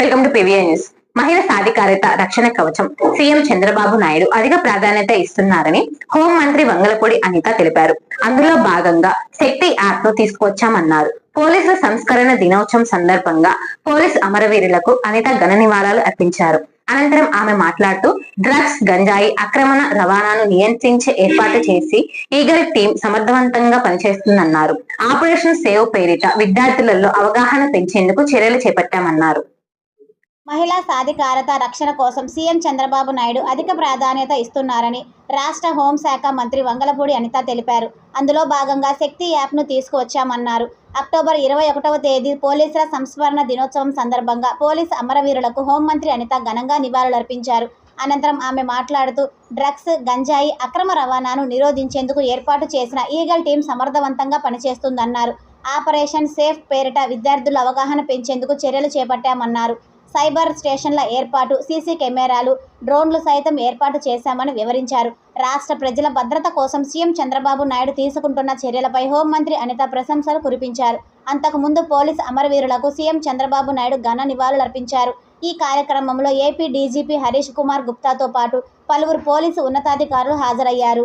Welcome to PVN news మహిళ సాధికారిత రక్షణ కవచం సీఎం చంద్రబాబు నాయుడు అధిక ప్రాధాన్యత ఇస్తున్నారని హోం మంత్రి వంగలపూడి అనిత తెలిపారు. అందులో భాగంగా శక్తి యాప్ను తీసుకొచ్చామన్నారు. పోలీసుల సంస్కరణ దినోత్సవం సందర్భంగా పోలీస్ అమరవీరులకు అనిత ఘన నివాళాలు అర్పించారు. అనంతరం ఆమె మాట్లాడుతూ డ్రగ్స్ గంజాయి అక్రమణ రవాణాను నియంత్రించే ఏర్పాటు చేసి ఈగల్ టీం సమర్థవంతంగా పనిచేస్తుందన్నారు. ఆపరేషన్ సేవ్ పేరిట విద్యార్థులలో అవగాహన పెంచేందుకు చర్యలు చేపట్టామన్నారు. మహిళా సాధికారత రక్షణ కోసం సీఎం చంద్రబాబు నాయుడు అధిక ప్రాధాన్యత ఇస్తున్నారని రాష్ట్ర హోంశాఖ మంత్రి వంగలపూడి అనిత తెలిపారు. అందులో భాగంగా శక్తి యాప్ను తీసుకువచ్చామన్నారు. అక్టోబర్ ఇరవై ఒకటవ తేదీ పోలీసుల సంస్మరణ దినోత్సవం సందర్భంగా పోలీసు అమరవీరులకు హోంమంత్రి అనిత ఘనంగా నివాళులర్పించారు. అనంతరం ఆమె మాట్లాడుతూ డ్రగ్స్ గంజాయి అక్రమ రవాణాను నిరోధించేందుకు ఏర్పాటు చేసిన ఈగల్ టీం సమర్థవంతంగా పనిచేస్తుందన్నారు. ఆపరేషన్ సేఫ్ పేరిట విద్యార్థుల అవగాహన పెంచేందుకు చర్యలు చేపట్టామన్నారు. సైబర్ స్టేషన్ల ఏర్పాటు సీసీ కెమెరాలు డ్రోన్లు సైతం ఏర్పాటు చేశామని వివరించారు. రాష్ట్ర ప్రజల భద్రత కోసం సీఎం చంద్రబాబు నాయుడు తీసుకుంటున్న చర్యలపై హోంమంత్రి అనిత ప్రశంసలు కురిపించారు. అంతకుముందు పోలీస్ అమరవీరులకు సీఎం చంద్రబాబు నాయుడు ఘన నివాళులర్పించారు ఈ కార్యక్రమంలో ఏపీ డీజీపీ హరీష్ కుమార్ గుప్తాతో పాటు పలువురు పోలీసు ఉన్నతాధికారులు హాజరయ్యారు.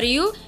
మరియు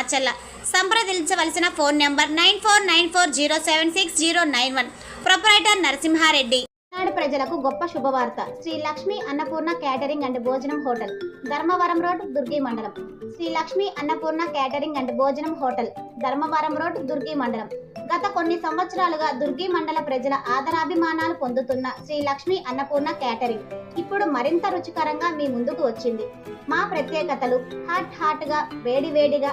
మార్చల్ల. సంప్రదించవలసిన phone number nine four nine four zero seven six zero nine one. Proprietor Narasimha Reddy. నాడు ప్రజలకు గొప్ప శుభవార్త. శ్రీ లక్ష్మి అన్నపూర్ణ క్యాటరింగ్ అండ్ భోజనం హోటల్ ధర్మవరం రోడ్ దుర్గి మండలం. శ్రీ లక్ష్మి అన్నపూర్ణ క్యాటరింగ్ అండ్ భోజనం హోటల్ ధర్మవరం రోడ్ దుర్గి మండలం. గత కొన్ని సంవత్సరాలుగా దుర్గి మండల ప్రజల ఆదరాభిమానాలు పొందుతున్న శ్రీ లక్ష్మి అన్నపూర్ణ క్యాటరింగ్ ఇప్పుడు మరింత రుచికరంగా మీ ముందుకు వచ్చింది. మా ప్రత్యేకతలు హాట్ హాట్గా వేడి వేడిగా